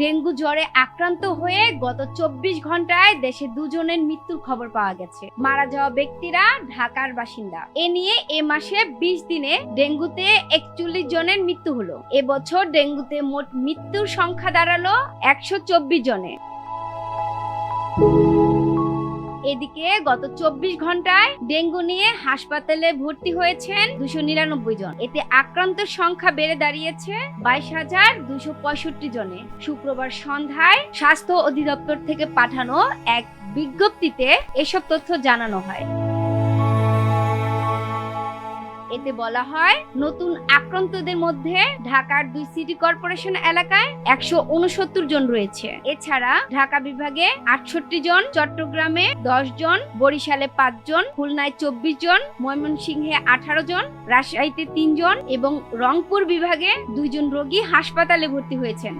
Dengue জ্বরে আক্রান্ত হয়ে গত চব্বিশ ঘন্টায় দেশে দুজনের মৃত্যুর খবর পাওয়া গেছে। মারা যাওয়া ব্যক্তিরা ঢাকার বাসিন্দা। এ নিয়ে এ মাসে বিশ দিনে ডেঙ্গুতে একচল্লিশ জনের মৃত্যু হলো। এবছর ডেঙ্গুতে মোট মৃত্যুর সংখ্যা দাঁড়াল একশো চব্বিশ জনে। এদিকে গত চব্বিশ ঘন্টায় ডেঙ্গু নিয়ে হাসপাতালে ভর্তি হয়েছেন দুশো নিরানব্বই জন। এতে আক্রান্ত সংখ্যা বেড়ে দাঁড়িয়েছে বাইশ হাজার দুশো পঁয়ষট্টি জনে। শুক্রবার সন্ধ্যায় স্বাস্থ্য অধিদপ্তর থেকে পাঠানো এক বিজ্ঞপ্তিতে এসব তথ্য জানানো হয়। এতে বলা হয়, নতুন আক্রান্তদের মধ্যে ঢাকার দুই সিটি কর্পোরেশন এলাকায় একশো উনসত্তর জন রয়েছে। এছাড়া ঢাকা বিভাগে আটষট্টি জন, চট্টগ্রামে দশ জন, বরিশালে পাঁচ জন, খুলনায় চব্বিশ জন, ময়মনসিংহে আঠারো জন, রাজশাহীতে তিনজন এবং রংপুর বিভাগে দুইজন রোগী হাসপাতালে ভর্তি হয়েছেন।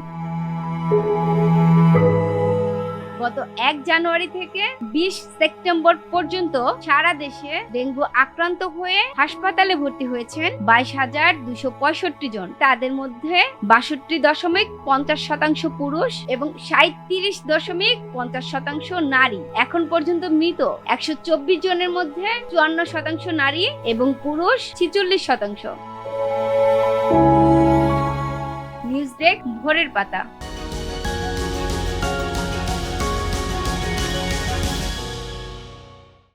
গত এক জানুয়ারি থেকে বিশ সেপ্টেম্বর পর্যন্ত সারা দেশে ডেঙ্গু আক্রান্ত হয়ে হাসপাতালে ভর্তি হয়েছেন বাইশ হাজার দুশো পঁয়ষট্টি জন। তাদের মধ্যে বাষট্টি দশমিক পঞ্চাশ শতাংশ পুরুষ এবং সাঁত্রিশ দশমিক পঞ্চাশ শতাংশ নারী। এখন পর্যন্ত মৃত একশো চব্বিশ জনের মধ্যে চুয়ান্ন শতাংশ নারী এবং পুরুষ ছিচল্লিশ শতাংশ। নিউজ ডেস্ক ভোরের পাতা।